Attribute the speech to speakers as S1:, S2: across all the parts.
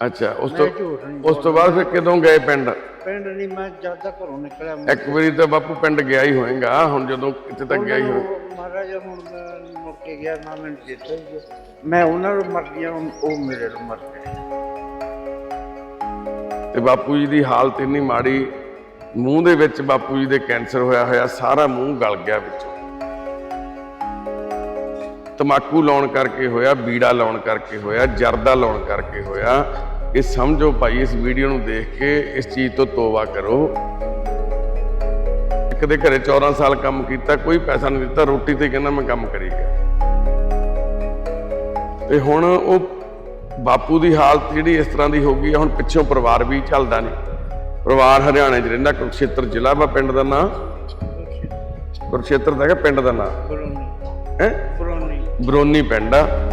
S1: ਅੱਛਾ ਉਸ ਤੋਂ
S2: ਮੈਂ ਝੂਠ ਨਹੀਂ
S1: ਉਸ ਤੋਂ ਬਾਅਦ ਫਿਰ ਕਦੋਂ ਗਏ ਪਿੰਡ?
S2: ਪਿੰਡ ਨਹੀਂ ਮੈਂ ਜਦ ਤੱਕ ਘਰੋਂ ਨਿਕਲਿਆ ਮੈਂ
S1: ਇੱਕ ਵਾਰੀ ਤਾਂ ਬਾਪੂ ਪਿੰਡ ਗਿਆ ਹੀ ਹੋਏਗਾ ਹੁਣ ਜਦੋਂ ਕਿਤੇ ਤੱਕ ਗਿਆ ਹੀ ਹੋਏ।
S2: ਉਹ ਮਹਾਰਾਜ ਹੁਣ ਮੈਂ ਮੁੜ ਕੇ ਗਿਆ ਨਾ ਮੈਨੂੰ ਹੀ ਹੈ। ਮੈਂ ਉਹਨਾਂ ਨੂੰ ਮਰ ਗਿਆ ਉਹ ਮੇਰੇ ਨੂੰ ਮਰ ਗਏ।
S1: ਤੇ ਬਾਪੂ ਜੀ ਦੀ ਹਾਲਤ ਇੰਨੀ ਮਾੜੀ ਮੂੰਹ ਦੇ ਵਿੱਚ ਬਾਪੂ ਜੀ ਦੇ ਕੈਂਸਰ ਹੋਇਆ ਹੋਇਆ ਸਾਰਾ ਮੂੰਹ ਗਲ ਗਿਆ ਵਿੱਚੋਂ। ਤਮਾਕੂ ਲਾਉਣ ਕਰਕੇ ਹੋਇਆ ਬੀੜਾ ਲਾਉਣ ਕਰਕੇ ਹੋਇਆ ਜਰਦਾ ਲਾਉਣ ਕਰਕੇ ਹੋਇਆ ਇਹ ਸਮਝੋ ਭਾਈ ਇਸ ਵੀਡੀਓ ਨੂੰ ਦੇਖ ਕੇ ਇਸ ਚੀਜ਼ ਤੋਂ ਤੋਬਾ ਕਰੋ। ਇੱਕ ਦੇ ਘਰੇ 14 ਸਾਲ ਕੰਮ ਕੀਤਾ ਕੋਈ ਪੈਸਾ ਨਹੀਂ ਦਿੱਤਾ ਰੋਟੀ ਤੇ ਕਹਿੰਦਾ ਮੈਂ ਕੰਮ ਕਰੀ ਗਿਆ। ਤੇ ਹੁਣ ਉਹ ਬਾਪੂ ਦੀ ਹਾਲਤ ਜਿਹੜੀ ਇਸ ਤਰ੍ਹਾਂ ਦੀ ਹੋ ਗਈ ਹੈ ਹੁਣ ਪਿੱਛੋਂ ਪਰਿਵਾਰ ਵੀ ਚੱਲਦਾ ਨਹੀਂ। ਪਰਿਵਾਰ ਹਰਿਆਣੇ 'ਚ ਰਹਿੰਦਾ ਕੁਰਕਸ਼ੇਤਰ ਜ਼ਿਲ੍ਹਾ ਵਾ ਪਿੰਡ ਦਾ ਨਾਂ। ਕੁਰਕਸ਼ੇਤਰ ਦਾ ਹੈਗਾ ਪਿੰਡ ਦਾ ਨਾਂ। ਹੈ?
S2: ਪੁਰਾਣੀ
S1: ਬਰੋਨੀ ਪਿੰਡ ਆ।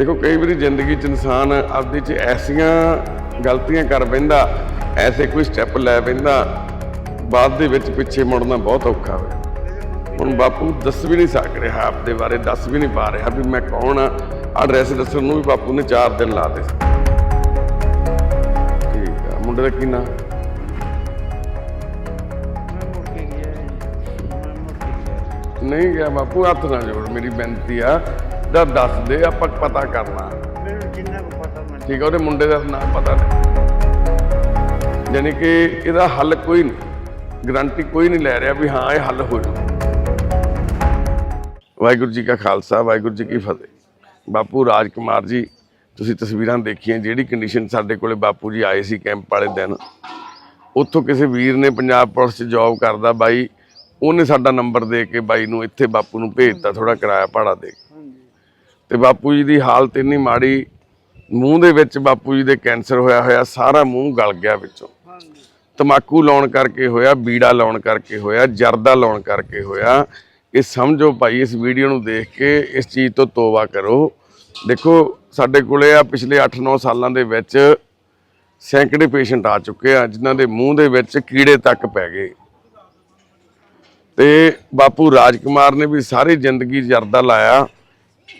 S1: ਦੇਖੋ ਕਈ ਵਾਰੀ ਜ਼ਿੰਦਗੀ 'ਚ ਇਨਸਾਨ ਆਪਦੀ 'ਚ ਐਸੀਆਂ ਗਲਤੀਆਂ ਕਰ ਬੈਂਦਾ ਐਸੇ ਕੋਈ ਸਟੈਪ ਲੈ ਬੈਂਦਾ ਬਾਅਦ ਦੇ ਵਿੱਚ ਪਿੱਛੇ ਮੁੜਨਾ ਬਹੁਤ ਔਖਾ ਹੋਇਆ ਹੁਣ ਬਾਪੂ ਦੱਸ ਵੀ ਨਹੀਂ ਸਕ ਰਿਹਾ ਆਪਦੇ ਬਾਰੇ ਦੱਸ ਵੀ ਨਹੀਂ ਪਾ ਰਿਹਾ ਵੀ ਮੈਂ ਕੌਣ ਆ। ਐਡਰੈਸ ਦੱਸਣ ਨੂੰ ਵੀ ਬਾਪੂ ਨੇ 4 ਦਿਨ ਲਾਤੇ ਸੀ ਠੀਕ ਆ ਮੁੰਡੇ ਦਾ ਕੀ ਨਾਂ?
S2: ਮੈਂ ਮੁੜ ਕੇ ਗਿਆ ਜੀ। ਮੈਂ ਮੁੜ ਕੇ ਗਿਆ
S1: ਨਹੀਂ ਗਿਆ ਬਾਪੂ ਹੱਥ ਨਾ ਜੋੜ ਮੇਰੀ ਬੇਨਤੀ ਆ। ਦਾ ਦੱਸ ਆਪਾਂ ਪਤਾ ਕਰਨਾ।
S2: ਮੈਨੂੰ ਜਿੰਨਾ ਕੁ ਪਤਾ ਮੈਨੂੰ
S1: ਠੀਕ ਆ, ਉਹਦੇ ਮੁੰਡੇ ਦਾ ਨਾਮ ਪਤਾ ਨਹੀਂ। ਯਾਨੀ ਕਿ ਇਹਦਾ ਹੱਲ ਕੋਈ ਨਹੀਂ, ਗਰੰਟੀ ਕੋਈ ਨਹੀਂ ਲੈ ਰਿਹਾ ਵੀ ਹਾਂ, ਇਹ ਹੱਲ ਹੋ ਜਾਊ। ਵਾਹਿਗੁਰੂ ਜੀ ਕਾ ਖਾਲਸਾ, ਵਾਹਿਗੁਰੂ ਜੀ ਕੀ ਫਤਿਹ। ਬਾਪੂ ਰਾਜ ਕੁਮਾਰ ਜੀ, ਤੁਸੀਂ ਤਸਵੀਰਾਂ ਦੇਖੀਆਂ, ਜਿਹੜੀ ਕੰਡੀਸ਼ਨ ਸਾਡੇ ਕੋਲੇ ਬਾਪੂ ਜੀ ਆਏ ਸੀ ਕੈਂਪ ਵਾਲੇ ਦਿਨ। ਉੱਥੋਂ ਕਿਸੇ ਵੀਰ ਨੇ ਪੰਜਾਬ ਪੁਲਿਸ 'ਚ ਜੌਬ ਕਰਦਾ ਬਾਈ, ਉਹਨੇ ਸਾਡਾ ਨੰਬਰ ਦੇ ਕੇ ਬਾਈ ਨੂੰ ਇੱਥੇ ਬਾਪੂ ਨੂੰ ਭੇਜਤਾ ਥੋੜਾ ਕਿਰਾਇਆ ਭਾੜਾ ਦੇ ਕੇ। ਤੇ ਬਾਪੂ ਜੀ ਦੀ ਹਾਲਤ ਇੰਨੀ ਮਾੜੀ, ਮੂੰਹ ਦੇ ਵਿੱਚ ਬਾਪੂ ਜੀ ਦੇ ਕੈਂਸਰ ਹੋਇਆ ਹੋਇਆ, ਸਾਰਾ ਮੂੰਹ ਗਲ ਗਿਆ ਵਿੱਚੋਂ।
S2: ਹਾਂਜੀ
S1: ਤਮਾਕੂ ਲਾਉਣ ਕਰਕੇ ਹੋਇਆ, ਬੀੜਾ ਲਾਉਣ ਕਰਕੇ ਹੋਇਆ, ਜਰਦਾ ਲਾਉਣ ਕਰਕੇ ਹੋਇਆ। ਇਹ ਸਮਝੋ ਭਾਈ, ਇਸ ਵੀਡੀਓ ਨੂੰ ਦੇਖ ਕੇ ਇਸ ਚੀਜ਼ ਤੋਂ ਤੋਬਾ ਕਰੋ। ਦੇਖੋ, ਸਾਡੇ ਕੋਲੇ ਆ ਪਿਛਲੇ 8-9 ਸਾਲਾਂ ਦੇ ਵਿੱਚ ਸੈਂਕੜੇ ਪੇਸ਼ੈਂਟ ਆ ਚੁੱਕੇ ਆ, ਜਿਨ੍ਹਾਂ ਦੇ ਮੂੰਹ ਦੇ ਵਿੱਚ ਕੀੜੇ ਤੱਕ ਪੈ ਗਏ। ਤੇ ਬਾਪੂ ਰਾਜਕੁਮਾਰ ਨੇ ਵੀ ਸਾਰੀ ਜ਼ਿੰਦਗੀ ਜਰਦਾ ਲਾਇਆ।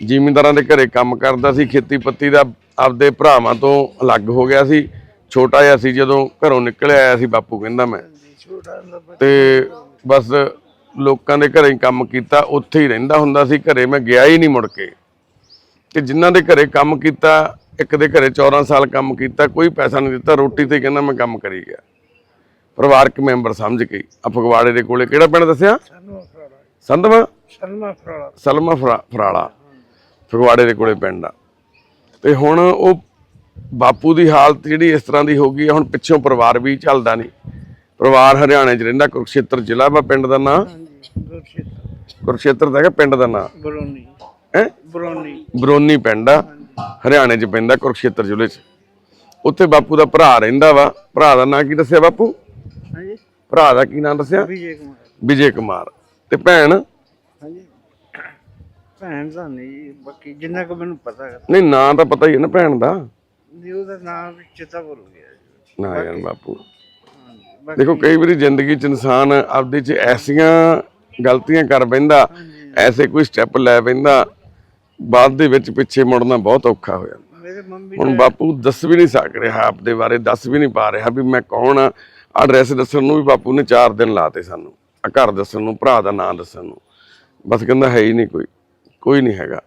S1: ਜ਼ਿਮੀਂਦਾਰਾਂ ਦੇ ਘਰੇ ਕੰਮ ਕਰਦਾ ਸੀ ਖੇਤੀਪੱਤੀ ਦਾ ਆਪਦੇ ਭਰਾਵਾਂ ਤੋਂ ਅਲੱਗ ਹੋ ਗਿਆ ਸੀ। ਛੋਟਾ ਜਿਹਾ ਸੀ ਜਦੋਂ ਘਰੋਂ ਨਿਕਲ ਆਇਆ ਸੀ ਬਾਪੂ ਕਹਿੰਦਾ ਮੈਂ। ਤੇ ਬਸ ਲੋਕਾਂ ਦੇ ਘਰੇ ਕੰਮ ਕੀਤਾ ਉੱਥੇ ਹੀ ਰਹਿੰਦਾ ਹੁੰਦਾ ਸੀ। ਘਰੇ ਮੈਂ ਗਿਆ ਹੀ ਨਹੀਂ ਮੁੜ ਕੇ। ਕਿ ਜਿਨ੍ਹਾਂ ਦੇ ਘਰੇ ਕੰਮ ਕੀਤਾ ਇੱਕ ਦੇ ਘਰੇ 14 ਸਾਲ ਕੰਮ ਕੀਤਾ ਕੋਈ ਪੈਸਾ ਨਹੀਂ ਦਿੱਤਾ ਰੋਟੀ ਤੇ ਕਹਿੰਦਾ ਮੈਂ ਕੰਮ ਕਰੀ ਗਿਆ। ਪਰਿਵਾਰਕ ਮੈਂਬਰ ਸਮਝ ਕੇ ਆ ਫਗਵਾੜੇ ਦੇ ਕੋਲੇ ਕਿਹੜਾ ਪਿੰਡ ਦੱਸਿਆ? ਸੰਧਵਾ?
S2: ਸਲਮਾ ਫਰਾੜਾ
S1: ਸਲਮਾ ਫਰਾ- ਫਰਾਲਾ। ਫਗਵਾੜੇ ਦੇ ਕੋਲੇ ਪਿੰਡ ਆ। ਤੇ ਹੁਣ ਉਹ ਬਾਪੂ ਦੀ ਹਾਲਤ ਜਿਹੜੀ ਇਸ ਤਰ੍ਹਾਂ ਦੀ ਹੋ ਗਈ ਹੁਣ ਪਿੱਛੋਂ ਪਰਿਵਾਰ ਵੀ ਚੱਲਦਾ ਨਹੀਂ। ਪਰਿਵਾਰ ਹਰਿਆਣੇ 'ਚ ਰਹਿੰਦਾ ਕੁਰਕਸ਼ੇਤਰ ਜ਼ਿਲ੍ਹਾ ਵਾ ਪਿੰਡ ਦਾ ਨਾਂ? ਕੁਰਕਸ਼ੇਤਰ। ਦਾ ਹੈਗਾ ਪਿੰਡ ਦਾ ਨਾਂ?
S2: ਬਰੋਨੀ।
S1: ਹੈ?
S2: ਬਰੋਨੀ।
S1: ਬਰੋਨੀ ਪਿੰਡ ਆ ਹਰਿਆਣੇ 'ਚ ਪੈਂਦਾ ਕੁਰਕਸ਼ੇਤਰ ਜ਼ਿਲ੍ਹੇ 'ਚ। ਉੱਥੇ ਬਾਪੂ ਦਾ ਭਰਾ ਰਹਿੰਦਾ ਵਾ। ਭਰਾ ਦਾ ਨਾਂ ਕੀ ਦੱਸਿਆ ਬਾਪੂ?
S2: ਹਾਂਜੀ।
S1: ਭਰਾ ਦਾ ਕੀ ਨਾਂ ਦੱਸਿਆ?
S2: ਵਿਜੇ ਕੁਮਾਰ।
S1: ਵਿਜੇ ਕੁਮਾਰ। ਤੇ ਭੈਣ?
S2: ਭੈਣ ਦਾ ਨਹੀਂ ਜੀ, ਬਾਕੀ ਜਿੰਨਾ ਕੁ ਮੈਨੂੰ ਪਤਾ ਹੈ
S1: ਨਹੀਂ ਨਾਂ ਤਾਂ ਪਤਾ ਹੀ ਹੈ ਨਾ ਭੈਣ ਦਾ।
S2: ਜੀ ਉਹਦਾ ਨਾਮ ਵੀ ਚੇਤਾ ਭੁੱਲ ਗਿਆ ਜੀ।
S1: ਨਾ ਯਾਰ ਬਾਪੂ।
S2: ਹਾਂਜੀ ਬਾਕੀ
S1: ਦੇਖੋ ਕਈ ਵਾਰੀ ਜ਼ਿੰਦਗੀ 'ਚ ਇਨਸਾਨ ਆਪਦੇ 'ਚ ਐਸੀਆਂ ਗਲਤੀਆਂ ਕਰ ਬੈਂਦਾ ਐਸੇ ਕੋਈ ਸਟੈਪ ਲੈ ਬੈਂਦਾ ਬਾਅਦ ਦੇ ਵਿੱਚ ਪਿੱਛੇ ਮੁੜਨਾ ਬਹੁਤ ਔਖਾ ਹੋ ਜਾਂਦਾ।
S2: ਮੇਰੇ ਮੰਮੀ
S1: ਹੁਣ ਬਾਪੂ ਦੱਸ ਵੀ ਨਹੀਂ ਸਕ ਰਿਹਾ ਆਪਦੇ ਬਾਰੇ ਦੱਸ ਵੀ ਨਹੀਂ ਪਾ ਰਿਹਾ ਵੀ ਮੈਂ ਕੌਣ ਆ। ਐਡਰੈਸ ਦੱਸਣ ਨੂੰ ਵੀ ਬਾਪੂ ਨੇ 4 ਦਿਨ ਲਾਤੇ ਸਾਨੂੰ ਆ ਘਰ ਦੱਸਣ ਨੂੰ ਭਰਾ ਦਾ ਨਾਂ ਦੱਸਣ ਨੂੰ। ਬਸ ਕਹਿੰਦਾ ਹੈ ਹੀ ਨਹੀਂ ਕੋਈ। ਕੋਈ ਨਹੀਂ ਹੈਗਾ।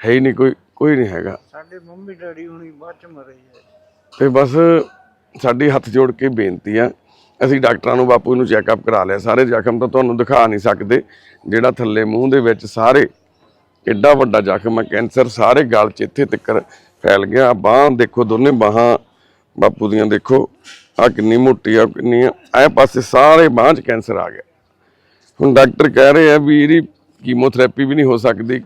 S1: ਹੈ ਹੀ ਨਹੀਂ ਕੋਈ ਕੋਈ ਨਹੀਂ ਹੈਗਾ।
S2: ਸਾਡੇ ਮੰਮੀ ਡੈਡੀ ਹੁਣੀ ਬਾਅਦ ਚ ਮਰੇ
S1: ਤੇ ਬਸ ਸਾਡੀ ਹੱਥ ਜੋੜ ਕੇ ਬੇਨਤੀ ਆ ਅਸੀਂ ਡਾਕਟਰਾਂ ਨੂੰ ਬਾਪੂ ਨੂੰ ਚੈੱਕਅਪ ਕਰਾ ਲਿਆ। ਸਾਰੇ ਜ਼ਖਮ ਤਾਂ ਤੁਹਾਨੂੰ ਦਿਖਾ ਨਹੀਂ ਸਕਦੇ ਜਿਹੜਾ ਥੱਲੇ ਮੂੰਹ ਦੇ ਵਿੱਚ ਸਾਰੇ ਕਿੱਡਾ ਵੱਡਾ ਜ਼ਖਮ ਹੈ ਕੈਂਸਰ ਸਾਰੇ ਗਲ 'ਚ ਇੱਥੇ ਤੱਕ ਫੈਲ ਗਿਆ। ਬਾਹਾਂ ਦੇਖੋ ਦੋਨੇ ਬਾਹਾਂ ਬਾਪੂ ਦੀਆਂ ਦੇਖੋ ਆ ਕਿੰਨੀ ਮੋਟੀ ਆ ਕਿੰਨੀ ਆ। ਐ ਪਾਸੇ ਸਾਰੇ ਬਾਹਾਂ 'ਚ ਕੈਂਸਰ ਆ ਗਿਆ। ਹੁਣ ਡਾਕਟਰ ਕਹਿ ਰਹੇ ਆ ਵੀ ਇਹਦੀ ਕੀਮੋਥੈਰੇਪੀ ਵੀ ਨਹੀਂ ਹੋ ਸਕਦੀ,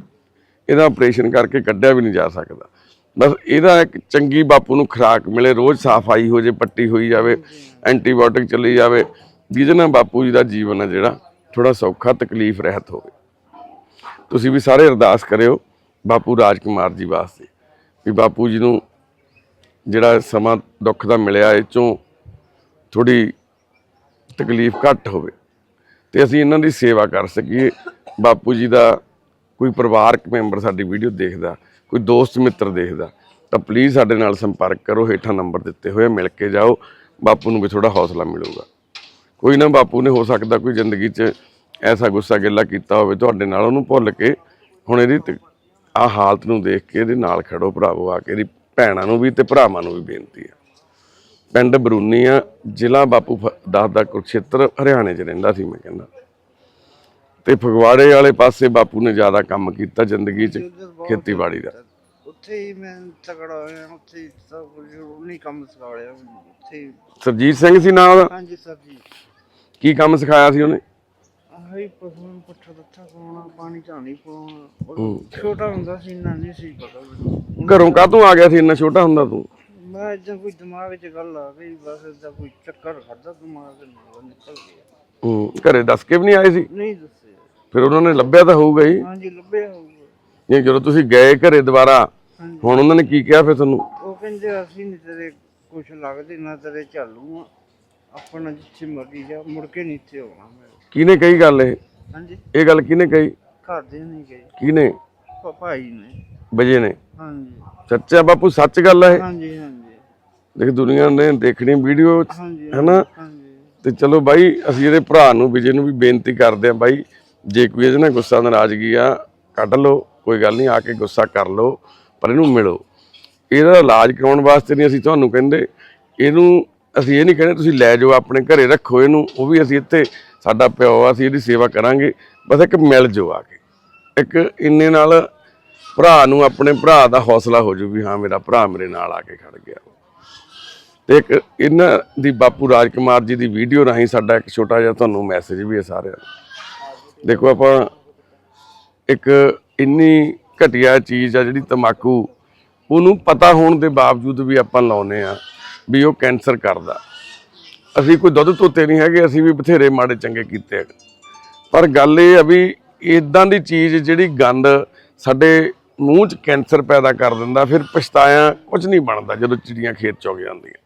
S1: ਇਹਦਾ ਆਪਰੇਸ਼ਨ ਕਰਕੇ ਕੱਢਿਆ ਵੀ ਨਹੀਂ ਜਾ ਸਕਦਾ। ਬਸ ਇਹਦਾ ਇੱਕ ਚੰਗੀ ਬਾਪੂ ਨੂੰ ਖੁਰਾਕ ਮਿਲੇ, ਰੋਜ਼ ਸਫ਼ਾਈ ਹੋ ਜੇ, ਪੱਟੀ ਹੋਈ ਜਾਵੇ, ਐਂਟੀਬਾਇਓਟਿਕ ਚੱਲੀ ਜਾਵੇ, ਜਿਹਦੇ ਨਾਲ ਬਾਪੂ ਜੀ ਦਾ ਜੀਵਨ ਹੈ ਜਿਹੜਾ ਥੋੜਾ ਸੌਖਾ, ਤਕਲੀਫ ਰਹਿਤ ਹੋਵੇ। ਤੁਸੀਂ ਵੀ ਸਾਰੇ ਅਰਦਾਸ ਕਰਿਓ ਬਾਪੂ ਰਾਜਕੁਮਾਰ ਜੀ ਵਾਸਤੇ, ਵੀ ਬਾਪੂ ਜੀ ਨੂੰ ਜਿਹੜਾ ਸਮਾਂ ਦੁੱਖ ਦਾ ਮਿਲਿਆ, ਇਹ ਚੋਂ ਥੋੜੀ ਤਕਲੀਫ ਘੱਟ ਹੋਵੇ। ਤੇ ਅਸੀਂ ਇਹਨਾਂ ਦੀ ਸੇਵਾ ਕਰ ਸਕੀਏ। ਬਾਪੂ ਜੀ ਦਾ ਕੋਈ ਪਰਿਵਾਰਕ ਮੈਂਬਰ ਸਾਡੀ ਵੀਡੀਓ ਦੇਖਦਾ, ਕੋਈ ਦੋਸਤ ਮਿੱਤਰ ਦੇਖਦਾ, ਤਾਂ ਪਲੀਜ਼ ਸਾਡੇ ਨਾਲ ਸੰਪਰਕ ਕਰੋ, ਹੇਠਾਂ ਨੰਬਰ ਦਿੱਤੇ ਹੋਏ ਮਿਲ ਕੇ ਜਾਓ, ਬਾਪੂ ਨੂੰ ਵੀ ਥੋੜਾ ਹੌਸਲਾ ਮਿਲੂਗਾ। ਕੋਈ ਨਾ ਬਾਪੂ ਨੇ ਹੋ ਸਕਦਾ ਕੋਈ ਜ਼ਿੰਦਗੀ 'ਚ ਐਸਾ ਗੁੱਸਾ ਗਿੱਲਾ ਕੀਤਾ ਹੋਵੇ, ਤੁਹਾਡੇ ਨਾਲ ਉਹਨੂੰ ਭੁੱਲ ਕੇ ਹੁਣ ਇਹਦੀ ਆ ਹਾਲਤ ਨੂੰ ਦੇਖ ਕੇ ਇਹਦੇ ਨਾਲ ਖੜੋ ਭਰਾਵੋ, ਆ ਕੇ ਇਹਦੀ ਭੈਣਾਂ ਨੂੰ ਵੀ ਤੇ ਭਰਾਵਾਂ ਨੂੰ ਵੀ ਬੇਨਤੀ ਹੈ ਪਿੰਡ ਬਰੂਨੀ ਆ, ਜ਼ਿਲ੍ਹਾ ਬਾਪੂ ਫ- ਦਾਦਾ ਕੁਰਕਸ਼ੇਤਰ, ਹਰਿਆਣੇ 'ਚ ਰਹਿੰਦਾ ਸੀ ਮੈਂ ਕਹਿੰਦਾ। ਤੇ ਫਗਵਾੜੇ ਵਾਲੇ ਪਾਸੇ ਬਾਪੂ ਨੇ ਜ਼ਿਆਦਾ ਕੰਮ ਕੀਤਾ ਜ਼ਿੰਦਗੀ 'ਚ ਖੇਤੀਬਾੜੀ ਦਾ।
S2: ਉੱਥੇ ਹੀ ਮੈਂ ਤਕੜਾ ਹੋਇਆ ਉੱਥੇ ਹੀ ਸਭ ਕੁਝ ਉਹਨੇ ਕੰਮ ਸਿਖਾਇਆ ਮੈਨੂੰ, ਉੱਥੇ ਹੀ।
S1: ਸਰਜੀਤ ਸਿੰਘ ਸੀ ਨਾਂ ਉਹਦਾ
S2: ਹਾਂਜੀ ਸਰ ਜੀ।
S1: ਕੀ ਕੰਮ ਸਿਖਾਇਆ ਸੀ ਉਹਨੇ?
S2: ਆਹੀ ਪਸ਼ੂ ਨੂੰ ਪੱਠਾ ਦੱਥਾ ਪਾਉਣਾ ਪਾਣੀ ਝਾਣੀ ਪਾਉਣਾ ਉਹ ਛੋਟਾ ਹੁੰਦਾ ਸੀ ਇੰਨਾ ਨਹੀਂ ਸੀ ਪਤਾ ਮੈਨੂੰ।
S1: ਘਰੋਂ ਕਾਹਤੋਂ ਆ ਗਿਆ ਸੀ ਇੰਨਾ ਛੋਟਾ ਹੁੰਦਾ ਤੂੰ?
S2: ਮੈਂ ਇਦਾਂ ਕੋਈ ਦਿਮਾਗ 'ਚ ਗੱਲ ਆ ਗਈ ਬਸ ਇਦਾਂ ਕੋਈ ਚੱਕਰ ਖਾਦਾ ਦਿਮਾਗ ਨਿਕਲ ਗਿਆ।
S1: ਹੂੰ ਘਰੇ ਦੱਸ ਕੇ ਵੀ ਨਹੀਂ ਆਏ ਸੀ?
S2: ਨਹੀਂ ਦੱਸਿਆ।
S1: ਫਿਰ ਉਹਨਾਂ ਨੇ ਲੱਭਿਆ ਤਾਂ ਹੋਊਗਾ ਹੀ।
S2: ਹਾਂਜੀ ਲੱਭਿਆ ਹੋਊਗਾ।
S1: ਨਹੀਂ ਜਦੋਂ ਤੁਸੀਂ ਗਏ ਘਰੇ ਦੁਬਾਰਾ
S2: ਹਾਂਜੀ।
S1: ਹੁਣ ਉਹਨਾਂ ਨੇ ਕੀ ਕਿਹਾ ਫਿਰ ਤੁਹਾਨੂੰ?
S2: ਉਹ ਕਹਿੰਦੇ ਅਸੀਂ ਨਹੀਂ ਤੇਰੇ ਕੁਛ ਲੱਗਦੇ ਨਾ ਤੇਰੇ ਝਾਲੂ ਆ ਆਪਣਾ ਜਿੱਥੇ ਮਰਜ਼ੀ ਜਾ ਮੁੜ ਕੇ ਨਹੀਂ ਇੱਥੇ ਆਉਣਾ ਮੈਂ।
S1: ਕਿਹਨੇ ਕਹੀ ਗੱਲ ਇਹ?
S2: ਹਾਂਜੀ।
S1: ਇਹ ਗੱਲ ਕਿਹਨੇ ਕਹੀ?
S2: ਘਰ ਦੇ ਨਹੀਂ ਗਏ
S1: ਕਿਹਨੇ?
S2: ਭ- ਭਾਈ ਨੇ।
S1: ਵਜੇ ਨੇ।
S2: ਹਾਂਜੀ।
S1: ਸੱਚਾ ਬਾਪੂ ਸੱਚ ਗੱਲ ਹੈ ਇਹ?
S2: ਹਾਂਜੀ ਹਾਂਜੀ।
S1: ਦੇਖ ਦੁਨੀਆ ਨੇ ਦੇਖਣੀ ਵੀਡੀਓ
S2: ਹਾਂਜੀ
S1: ਹੈਨਾ?
S2: ਹਾਂਜੀ।
S1: ਤੇ ਚਲੋ ਬਾਈ ਅਸੀਂ ਇਹਦੇ ਭਰਾ ਨੂੰ ਵਿਜੇ ਨੂੰ ਵੀ ਬੇਨਤੀ ਕਰਦੇ ਆ ਬਾਈ ਜੇ ਕੋਈ ਇਹਦੇ ਨਾਲ ਗੁੱਸਾ, ਨਾਰਾਜ਼ਗੀ ਆ, ਕੱਢ ਲਓ, ਕੋਈ ਗੱਲ ਨਹੀਂ, ਆ ਕੇ ਗੁੱਸਾ ਕਰ ਲਓ, ਪਰ ਇਹਨੂੰ ਮਿਲੋ। ਇਹਦਾ ਇਲਾਜ ਕਰਾਉਣ ਵਾਸਤੇ ਨਹੀਂ ਅਸੀਂ ਤੁਹਾਨੂੰ ਕਹਿੰਦੇ। ਇਹਨੂੰ ਅਸੀਂ ਇਹ ਨਹੀਂ ਕਹਿੰਦੇ, ਤੁਸੀਂ ਲੈ ਜਾਓ, ਆਪਣੇ ਘਰੇ ਰੱਖੋ ਇਹਨੂੰ, ਉਹ ਵੀ ਅਸੀਂ ਇੱਥੇ, ਸਾਡਾ ਪਿਓ ਆ, ਅਸੀਂ ਇਹਦੀ ਸੇਵਾ ਕਰਾਂਗੇ। ਬਸ ਇੱਕ ਮਿਲ ਜਾਓ ਆ ਕੇ। ਇੱਕ ਇੰਨੇ ਨਾਲ ਭਰਾ ਨੂੰ, ਆਪਣੇ ਭਰਾ ਦਾ ਹੌਸਲਾ ਹੋ ਜੂ ਵੀ ਹਾਂ, ਮੇਰਾ ਭਰਾ ਮੇਰੇ ਨਾਲ ਆ ਕੇ ਖੜ ਗਿਆ। ਤੇ ਇੱਕ ਇਹਨਾਂ ਦੀ ਬਾਪੂ ਰਾਜਕੁਮਾਰ ਜੀ ਦੀ ਵੀਡੀਓ ਰਾਹੀਂ ਸਾਡਾ ਇੱਕ ਛੋਟਾ ਜਿਹਾ ਤੁਹਾਨੂੰ ਮੈਸੇਜ ਵੀ ਹੈ ਸਾਰਿਆਂ ਨੂੰ। ਦੇਖੋ ਆਪਾਂ ਇੱਕ ਇੰਨੀ ਘਟੀਆ ਚੀਜ਼ ਆ ਜਿਹੜੀ ਤਮਾਕੂ, ਉਹਨੂੰ ਪਤਾ ਹੋਣ ਦੇ ਬਾਵਜੂਦ ਵੀ ਆਪਾਂ ਲਾਉਨੇ ਆ ਵੀ ਉਹ ਕੈਂਸਰ ਕਰਦਾ। ਅਸੀਂ ਕੋਈ ਦੁੱਧ ਧੋਤੇ ਨਹੀਂ ਹੈਗੇ, ਅਸੀਂ ਵੀ ਬਥੇਰੇ ਮਾੜੇ ਚੰਗੇ ਕੀਤੇ ਆ। ਪਰ ਗੱਲ ਇਹ ਆ ਵੀ ਇਦਾਂ ਦੀ ਚੀਜ਼ ਜਿਹੜੀ ਗੰਦ ਸਾਡੇ ਮੂੰਹ 'ਚ ਕੈਂਸਰ ਪੈਦਾ ਕਰ ਦਿੰਦਾ, ਫਿਰ ਪਛਤਾਇਆ ਕੁਝ ਨਹੀਂ ਬਣਦਾ ਜਦੋਂ ਚਿੜੀਆਂ ਖੇਤ ਚੁਗ ਜਾਂਦੀਆਂ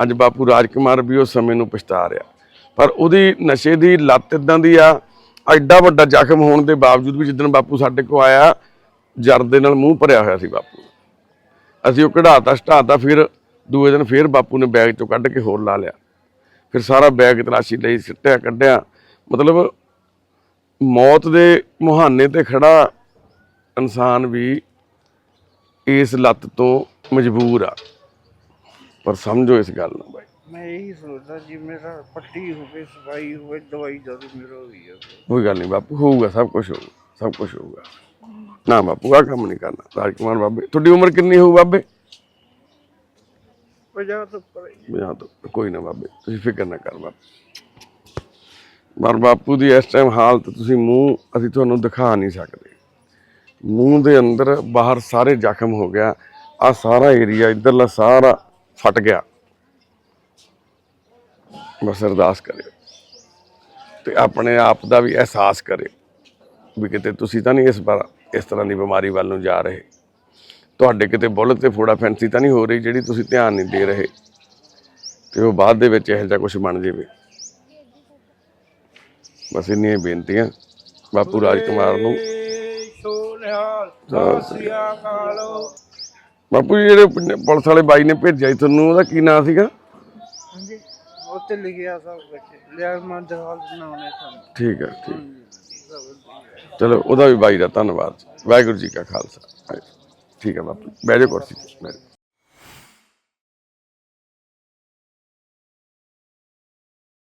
S1: ਅੱਜ ਬਾਪੂ ਰਾਜਕੁਮਾਰ ਵੀ ਉਸ ਸਮੇਂ ਨੂੰ ਪਛਤਾ ਰਿਹਾ। ਪਰ ਉਹਦੀ ਨਸ਼ੇ ਦੀ ਲੱਤ ਇਦਾਂ ਦੀ ਆ ਐਡਾ ਵੱਡਾ ਜ਼ਖਮ ਹੋਣ ਦੇ ਬਾਵਜੂਦ ਵੀ ਜਿੱਦਣ ਬਾਪੂ ਸਾਡੇ ਕੋ ਆਇਆ, ਜਰ ਦੇ ਨਾਲ ਮੂੰਹ ਭਰਿਆ ਹੋਇਆ ਸੀ ਬਾਪੂ। ਅਸੀਂ ਉਹ ਕਢਾਤਾ, ਸਟਾਤਾ, ਫਿਰ ਦੂਏ ਦਿਨ ਫਿਰ ਬਾਪੂ ਨੇ ਬੈਗ ਚੋਂ ਕੱਢ ਕੇ ਹੋਰ ਲਾ ਲਿਆ। ਫਿਰ ਸਾਰਾ ਬੈਗ ਤਲਾਸ਼ੀ ਲਈ, ਸਿੱਟਿਆ, ਕੱਢਿਆ। ਮਤਲਬ ਮੌਤ ਦੇ ਮੁਹਾਨੇ ਤੇ ਖੜਾ ਇਨਸਾਨ ਵੀ ਇਸ ਲੱਤ ਤੋਂ ਮਜਬੂਰ ਆ। ਪਰ ਸਮਝੋ ਇਸ ਗੱਲ ਨੂੰ ਬਾਈ।
S2: ਮੈਂ ਇਹੀ ਸੋਚਦਾ ਜੀ ਮੇਰਾ ਪੱਟੀ ਹੋਵੇ ਸਫ਼ਾਈ ਹੋਵੇ ਦਵਾਈ ਦਾਰੂ ਮੇਰਾ ਹੋਈ ਜਾਵੇ।
S1: ਕੋਈ ਗੱਲ ਨਹੀਂ ਬਾਪੂ ਹੋਊਗਾ ਸਭ ਕੁਝ ਹੋਊਗਾ ਸਭ ਕੁਝ ਹੋਊਗਾ। ਨਾ ਬਾਪੂ ਆ ਕੰਮ ਨਹੀਂ ਕਰਨਾ ਰਾਜਕੁਮਾਰ ਬਾਬੇ ਤੁਹਾਡੀ ਉਮਰ ਕਿੰਨੀ ਹੋਊ ਬਾਬੇ?
S2: ਪੰਜਾਹ ਤੋਂ ਪਰੇ
S1: ਤੋਂ ਕੋਈ ਨਾ ਬਾਬੇ ਤੁਸੀਂ ਫਿਕਰ ਨਾ ਕਰ ਬਾਪੂ। ਪਰ ਬਾਪੂ ਦੀ ਇਸ ਟਾਈਮ ਹਾਲਤ ਤੁਸੀਂ ਮੂੰਹ ਅਸੀਂ ਤੁਹਾਨੂੰ ਦਿਖਾ ਨਹੀਂ ਸਕਦੇ। ਮੂੰਹ ਦੇ ਅੰਦਰ ਬਾਹਰ ਸਾਰੇ ਜ਼ਖਮ ਹੋ ਗਿਆ ਆ ਸਾਰਾ ਏਰੀਆ ਇਧਰਲਾ ਸਾਰਾ ਫਟ ਗਿਆ। ਬਸ ਅਰਦਾਸ ਕਰਿਓ। ਤੇ ਆਪਣੇ ਆਪ ਦਾ ਵੀ ਅਹਿਸਾਸ ਕਰਿਓ ਵੀ ਕਿਤੇ ਤੁਸੀਂ ਤਾਂ ਨਹੀਂ ਇਸ ਵਾਰ ਇਸ ਤਰ੍ਹਾਂ ਦੀ ਬਿਮਾਰੀ ਵੱਲ ਨੂੰ ਜਾ ਰਹੇ। ਤੁਹਾਡੇ ਕਿਤੇ ਬੁੱਲ ਤੇ ਫੋੜਾ ਫੈਂਸੀ ਤਾਂ ਨਹੀਂ ਹੋ ਰਹੀ ਜਿਹੜੀ ਤੁਸੀਂ ਧਿਆਨ ਨਹੀਂ ਦੇ ਰਹੇ। ਤੇ ਉਹ ਬਾਅਦ ਦੇ ਵਿੱਚ ਇਹੋ ਜਿਹਾ ਕੁਝ ਬਣ ਜਾਵੇ। ਬਸ ਇੰਨੀਆਂ ਹੀ ਬੇਨਤੀਆਂ। ਬਾਪੂ ਨੂੰ।
S2: ਸੋਨਿਹਾਲ
S1: ਸਤਿ
S2: ਕਾਲੋ
S1: ਬਾਪੂ ਜਿਹੜੇ ਪੁਲਿਸ ਵਾਲੇ ਬਾਈ ਨੇ ਭੇਜਿਆ ਤੁਹਾਨੂੰ ਉਹਦਾ ਕੀ ਨਾਂ ਸੀਗਾ?
S2: ਹਾਂਜੀ। ਉੱਤੇ ਲਿਖਿਆ ਸਭ ਕੁਝ ਲਿਆ ਮੈਂ ਦਵਾਲ ਬਣਾਉਣੇ ਸਾਨੂੰ।
S1: ਠੀਕ ਹੈ ਠੀਕ। ਚਲੋ ਉਹਦਾ ਵੀ ਬਾਈ ਦਾ ਧੰਨਵਾਦ। ਵਾਹਿਗੁਰੂ ਜੀ ਕਾ ਖਾਲਸਾ। ਠੀਕ ਹੈ ਬਾਪੂ ਜਾਓ ਕੁਰਸੀ ਤੇ। ਜਾਓ